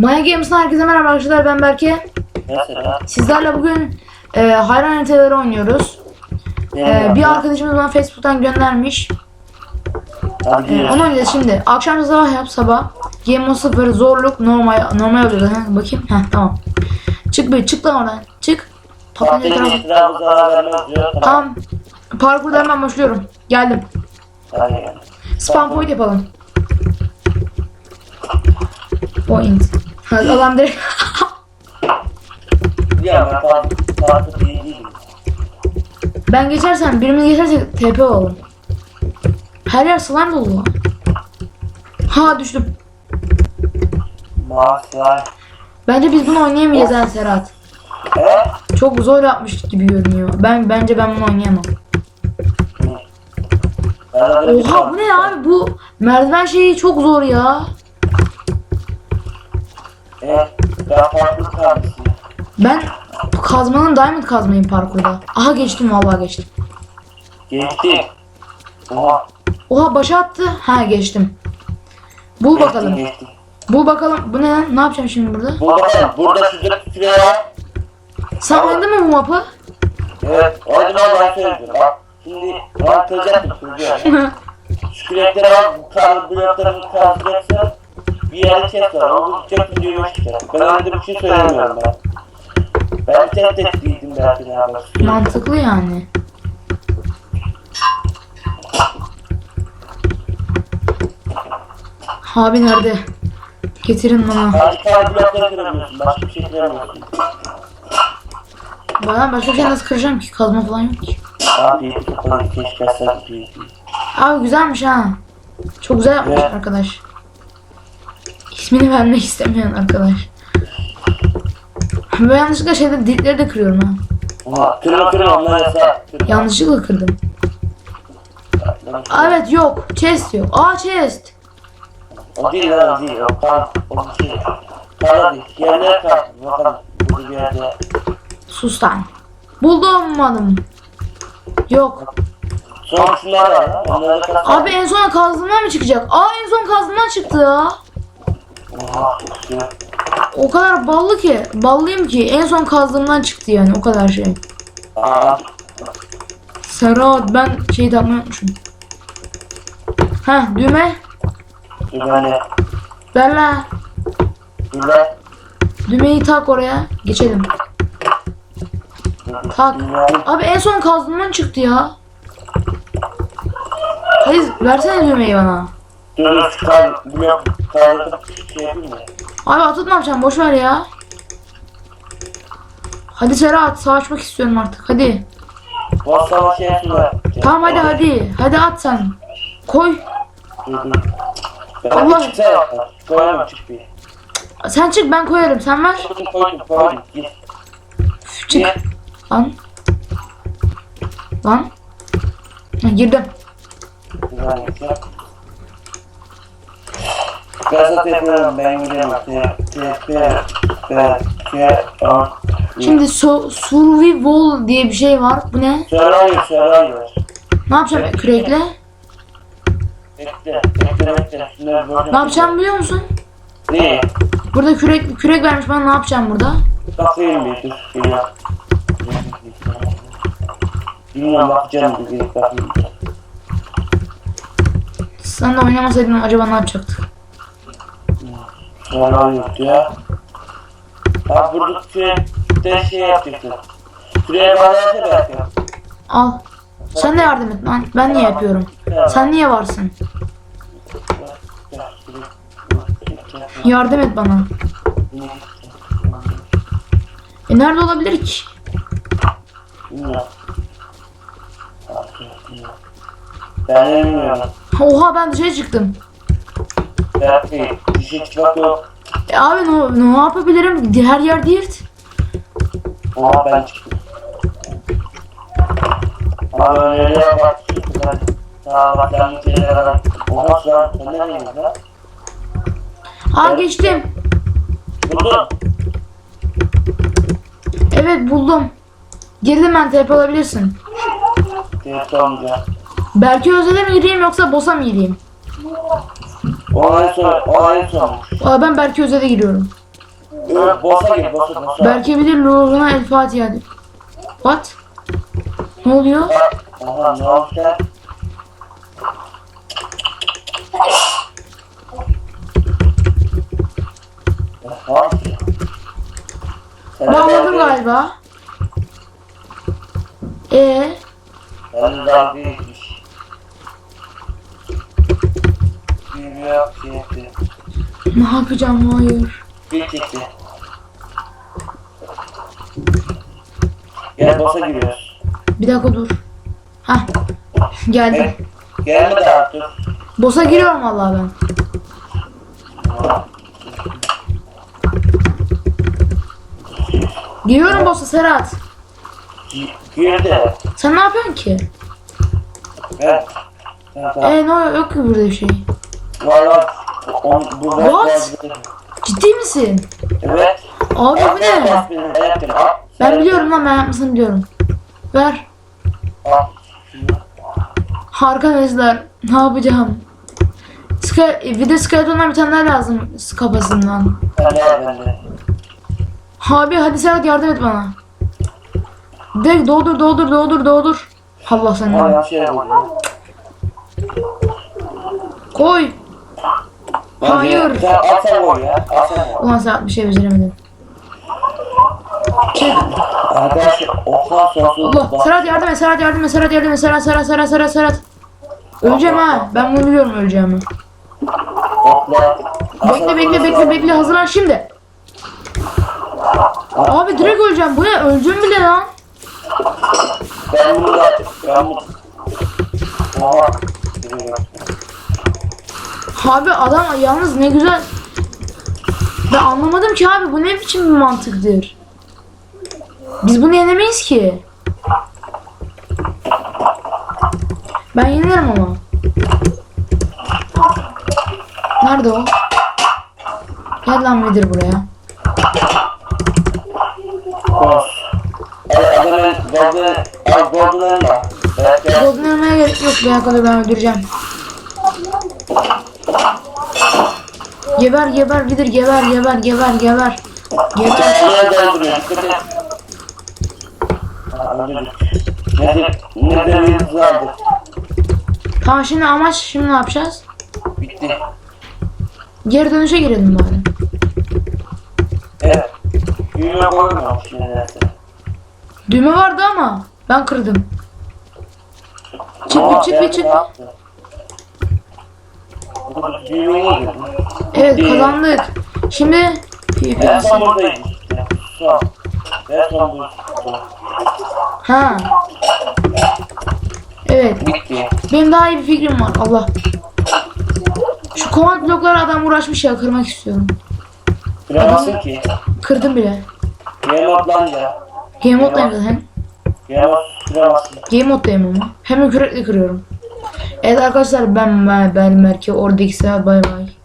Maya Games'ın herkese merhaba arkadaşlar ben Berke. Sizlerle bugün e, hayran haritaları oynuyoruz. E, bir arkadaşımız bana Facebook'tan göndermiş. E, onu oynayacağız şimdi. Akşam sabah yap sabah. Game mode 0 zorluk normal normal oluyor. Ha, bakayım. Heh tamam. Çık bir çık lan oradan. Çık. Diyor. Tamam. Tamam. Parkurda hemen başlıyorum. Geldim. Spam point yapalım. Point. Adam direkt. Ya değil değilim. Ben geçersem birimiz geçerse TP olalım. Her yer slime dolu lan. Ha düştüm. Mahsar. Bence biz bunu oynayamayacağız ha Serhat. He? Çok zor yapmış gibi görünüyor. Ben bence ben bunu oynayamam. Bir şey Oha bu ne abi bu merdiven şeyi çok zor ya. Evet. Ben farklı kardeşim. Ben kazmanın diamond kazmayım parkurda. Aha geçtim vallahi geçtim. Geçti. Oha. Oha başa attı. Ha geçtim. Bul Geçti, bakalım. Geçti. Bul bakalım. Bu ne lan? Ne yapacağım şimdi burada? Burada, burada şurada tutuyor. Sen oynadın mı bu mapı? Evet. Orada ben söylüyorum. Bak. Şimdi anlatacaktım çocuğa. Şu kürekleri al, kar, bloklarını kaldıracaksın. Bir yere kes var, onu bulacak videoyu çıkacak. Ben öyle bir şey söylemiyorum ben. Ben tek bildim belki de abi. Mantıklı yani. Abi nerede? Getirin bana. Kar blokları kıramıyorsun, başka bir şey kıramıyorsun. Bana başka şey nasıl kıracağım ki? Kazma falan yok ki. Abi keşke sen bir Abi güzelmiş ha. Çok güzel yapmış Evet. arkadaş. İsmini vermek istemeyen arkadaş. Ben yanlışlıkla şeyde dilleri de kırıyorum ha. Ama kırma kırma onlar. Yanlışlıkla kırdım. Aa, Evet yok. Chest yok. Aa chest. O değil lan o değil, o kar, o şey. Kar değil, yerine kar. Bakalım, bir yerde. Sus lan. Buldum hanım. Yok. Son şunlar var onları da. Abi en son kazdığımdan mı çıkacak? Aa en son kazdığımdan çıktı ya. Oha. O kadar ballı ki. Ballıyım ki. En son kazdığımdan çıktı yani. O kadar şey. Aa, Serhat ben şeyi takmayı unutmuşum. Heh düğme. dur böyle. Ver la. Lan. Düğmeyi tak oraya. Geçelim. Tak. Abi en son kazdığımdan çıktı ya. Hayır versene düğmeyi bana. Abi ne yapacağım? Boş ver ya. Hadi Serhat savaşmak istiyorum artık. Hadi. Tamam hadi hadi. Hadi at sen. Koy. Allah-. Sen çık ben koyarım. Sen ver. Çık. Git. Lan. Lan. Ha, girdim. Güzel yapıyorum ben. Şimdi so survival diye bir şey var. Bu ne? Survivor Survivor. Ne yapacağım kürekle? Bekle bekle bekle. Şunları böyle. Ne yapacağım biliyor musun? Ne? Burada kürek kürek vermiş bana ne yapacağım burada? Bir dur. Geliyor. Bilmiyorum bakacağım bir bakayım. Sen de oynamasaydın acaba ne yapacaktık? Survivor yok ya. Bak burada kürekte şey yapacaksın. Küreye bağlayınca belki. Al. Sen de yardım et lan. Ben niye yapıyorum? Sen niye varsın? Yardım et bana. E nerede olabilir ki? Ben bilmiyorum. Oha ben dışarı çıktım. Belki çıkmak yok. E abi ne, ne yapabilirim? Her yer dirt. Ama ben çıktım. Ama öyle bak. Ben daha bak bir kere kadar. Oha şu an sen neredeyiz lan? Aa geçtim. Buldum. Evet buldum. Girdim ben TP olabilirsin. Teyze olmayacak. Belki özele mi gireyim yoksa boss'a mı gireyim? O en son, o en son. Aa, ben belki özele giriyorum. Ö, boss'a gir boss'a boss'a. Belki bilir ruhuna el Fatiha. What? Ne oluyor? Aha ne? Aha. Sen Bağladım galiba. Ee, Ben daha ne yapacağım hayır. Bir çekti. Gel boss'a giriyoruz. Bir dakika dur. Hah. Geldim. Gelme daha dur. Boss'a giriyorum vallahi ben. Giriyorum boss'a Serhat. Gi- Girdi. Sen ne yapıyorsun ki? Ben. Ben tamam. Ee ne oluyor? Yok ki burada bir şey. Valla on, bu What? Ciddi misin? Evet. Abi bu ne? Ben biliyorum lan ben yapmasını biliyorum. Ver. Harika nezler. Ne yapacağım? Ska bir de skeletondan bir tane daha lazım kafasından. Abi hadi Serhat yardım et bana. Direkt doldur doldur doldur doldur. Allah şey Koy. Hayır. Sen al sen koy ya. Ulan bir şey beceremedim. Çık. Arkadaşlar oklan sonsuz. Allah. Serhat yardım et. Serhat yardım et. Serhat yardım et. Serhat Serhat Serhat Serhat Serhat. Öleceğim ha. Ben bunu biliyorum öleceğimi. Okla. Bekle bekle bekle bekle hazırlan şimdi. Abi direkt öleceğim. Bu ne? Öleceğim bile lan. Ben bunu da ben bunu. Oha. Abi adam yalnız ne güzel. Ben anlamadım ki abi bu ne biçim bir mantıktır. Biz bunu yenemeyiz ki. Ben yenerim ama. Nerede o? Gel lan Vedir buraya. Golden, ölmeye gerek yok. Ben kadar ben öldüreceğim. Geber geber Vedir geber geber geber geber. Geber. Kendine dolduruyor, dikkat et. Ha, öldürdük. Nedir? Nedir yıldızı aldık. Tamam şimdi amaç şimdi ne yapacağız? Bitti. Geri dönüşe girelim bari. Evet. Düğme koymuyor şimdi nedense. Düğme vardı ama ben kırdım. Çık Aa, bir çık bir çık. Bu Düğmeyi girdim. Evet kazandık. Şimdi En son. Son. En son ha. Evet. Bitti. Benim daha iyi bir fikrim var. Allah. Şu komand blokları adam uğraşmış ya kırmak istiyorum. Kıramazsın ki. Kırdım bile. Game atlanca. Game moddayım zaten. Game kıramazsın. Game moddayım ama. Hem kürekle kırıyorum. Evet arkadaşlar ben ben, ben Merke oradaki seyahat bay bay.